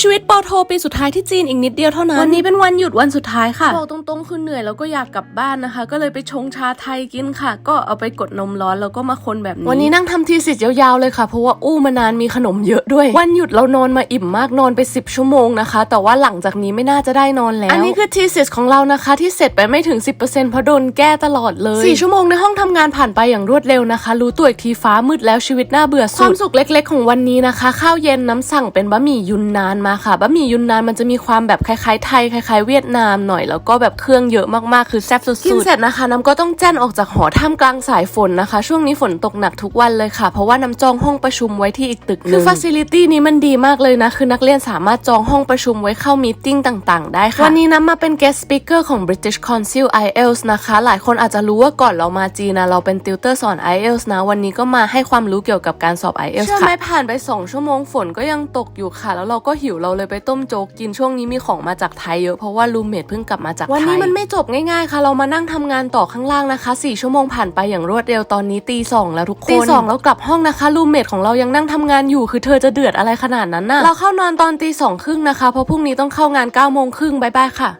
ชีวิตปอโทปีสุดท้ายที่จีนอีกนิดเดียวเท่านั้น วันนี้เป็นวันหยุดวันสุดท้ายค่ะ บอกตรงๆคือเหนื่อยแล้วก็อยากกลับบ้านนะคะ ก็เลยไปชงชาไทยกินค่ะ ก็เอาไปกดนมร้อนแล้วก็มาคนแบบนี้ วันนี้นั่งทำทีสิทธิ์ยาวๆเลยค่ะ เพราะว่าอู้มานานมีขนมเยอะด้วย วันหยุดเรานอนมาอิ่มมากนอนไป 10 ชั่วโมงนะคะ แต่ว่าหลังจากนี้ไม่น่าจะได้นอนแล้ว อันนี้คือทีสิทธิ์ของเรานะคะ ที่เสร็จไปไม่ถึง 10%เพราะโดนแก้ตลอดเลย4ชั่วโมงในห้องทำงานผ่านไปอย่างรวดเร็วนะคะ รู้ตัวอีกทีฟ้ามืดแล้วชีวิตน่าเบื่อสุดความสุขเล็ก ๆ ของวันนี้นะคะ ข้าวเย็นน้ำสั่งเป็นบะหมี่ยุนนานมาค่ะบะหมี่ยุนนานมันจะมีความแบบคล้ายๆไทยคล้ายๆเวียดนามหน่อยแล้วก็แบบเครื่องเยอะมากๆคือแซ่บสุดๆกินเสร็จนะคะน้ำก็ต้องแจ้นออกจากหอท่ามกลางสายฝนนะคะ ช่วงนี้ฝนตกหนักทุกวันเลยค่ะ เพราะว่าน้ำจองห้องประชุมไว้ที่อีกตึกหนึงคือฟัซิลิตี้นี้มันดีมากเลยนะ คือนักเรียนสามารถจองห้องประชุมไว้เข้ามีตติ้งต่างๆ ได้ค่ะ วันนี้น้ำมาเป็น guest speaker ของ British Council IELTS นะคะ หลายคนอาจจะรู้ว่าก่อนเรามาจีนนะเราเป็นติวเตอร์สอน IELTS นะ วันนี้ก็มาให้ความรู้เกี่ยวกับการสอบ IELTS ค่ะเชื่อไหมผ่านไป 2 ชั่วโมงฝนก็ยังตกอยู่ค่ะ แล้วเราก็หิวเราเลยไปต้มโจ๊กกินช่วงนี้มีของมาจากไทยเยอะเพราะว่ารูเมทเพิ่งกลับมาจากไทยวันนี้มันไม่จบง่ายๆค่ะ เรามานั่งทำงานต่อข้างล่างนะคะ4ชั่วโมงผ่านไปอย่างรวดเร็วตอนนี้ตีสองแล้วทุกคนตีสองแล้วกลับห้องนะคะรูเมทของเรายังนั่งทำงานอยู่คือเธอจะเดือดอะไรขนาดนั้นน่ะเราเข้านอนตอนตีสองครึ่งนะคะเพราะพรุ่งนี้ต้องเข้างาน9ก้าโมงครึ่งบายบายค่ะ